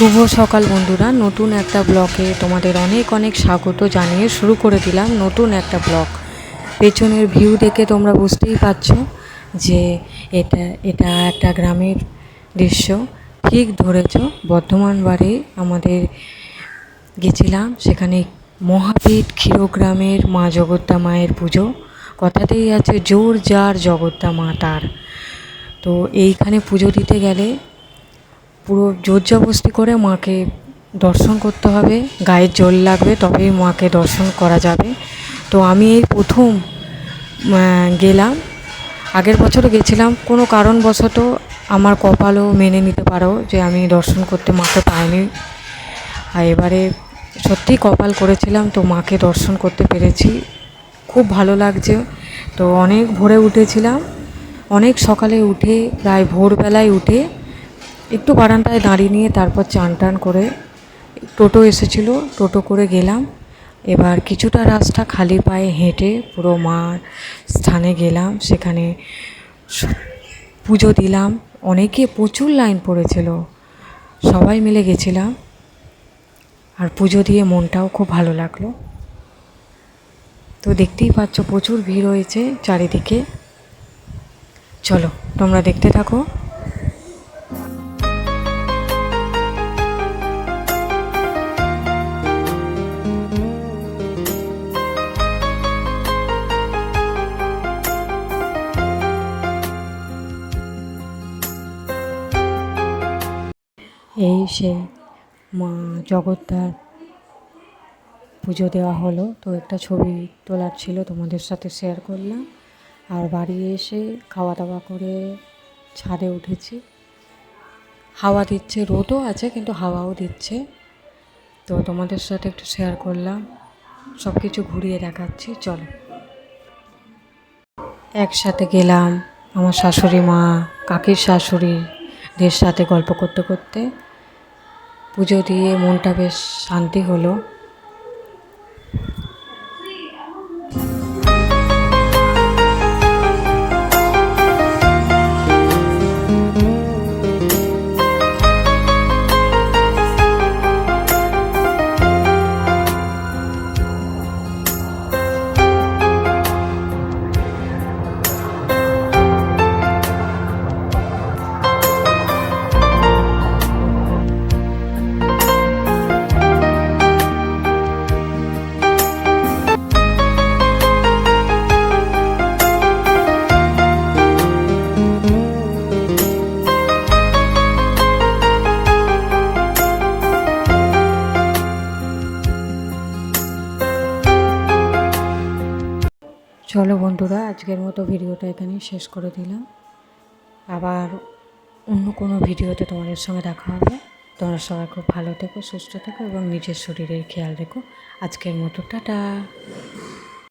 শুভ সকাল বন্ধুরা। নতুন একটা ব্লকে তোমাদের অনেক অনেক স্বাগত জানিয়ে শুরু করে দিলাম নতুন একটা ব্লক। পেছনের ভিউ দেখে তোমরা বুঝতেই পারছ যে এটা এটা একটা গ্রামের দৃশ্য। ঠিক ধরেছ, বর্ধমান বাড়ি আমাদের গেছিলাম, সেখানে মহাবীর ক্ষীরগ্রামের মা জগদ্দা মায়ের পুজো। কথাতেই আছে, জোর যার জগদ্দা মা তার। তো এইখানে পুজো দিতে গেলে পুরো জোর জবস্তি করে মাকে দর্শন করতে হবে গায়ের জল লাগবে তবেই মাকে দর্শন করা যাবে। তো আমি এই প্রথম গেলাম। আগের বছরও গেছিলাম, কোনো কারণবশত আমার কপালও মেনে নিতে পারো যে আমি দর্শন করতে মাকে পাইনি। আর এবারে সত্যি কপাল করেছিলাম, তো মাকে দর্শন করতে পেরেছি। খুব ভালো লাগছে। তো অনেক ভোরে উঠেছিলাম। অনেক সকালে উঠে, প্রায় ভোরবেলায় উঠে একটু বারান্দায় দাঁড়িয়ে নিয়ে তারপর চান টান করে টোটো এসেছিল, টোটো করে গেলাম। এবার কিছুটা রাস্তা খালি পায়ে হেঁটে পুরো মার স্থানে গেলাম, সেখানে পুজো দিলাম। অনেকে প্রচুর লাইন পড়েছিল, সবাই মিলে গেছিলাম। আর পুজো দিয়ে মনটাও খুব ভালো লাগল। তো দেখতেই পাচ্ছ প্রচুর ভিড় হয়েছে চারিদিকে। চলো, তোমরা দেখতে থাকো। এই সেই মা জগদ্ধার পুজো দেওয়া হলো। তো একটা ছবি তোলার ছিল, তোমাদের সাথে শেয়ার করলাম। আর বাড়ি এসে খাওয়া দাওয়া করে ছাদে উঠেছি। হাওয়া দিচ্ছে, রোদও আছে কিন্তু হাওয়াও দিচ্ছে। তো তোমাদের সাথে একটু শেয়ার করলাম। সব কিছু ঘুরিয়ে দেখাচ্ছি, চলো। একসাথে গেলাম আমার শাশুড়ি মা, কাকির শাশুড়িদের সাথে গল্প করতে করতে। পুজো দিয়ে মনটা বেশ শান্তি হলো। চলো বন্ধুরা, আজকের মতো ভিডিওটা এখানেই শেষ করে দিলাম। আবার অন্য কোনো ভিডিওতে তোমাদের সঙ্গে দেখা হবে। তোমরা সবাই খুব ভালো থেকো, সুস্থ থেকো এবং নিজের শরীরের খেয়াল রেখো। আজকের মতো, টাটা।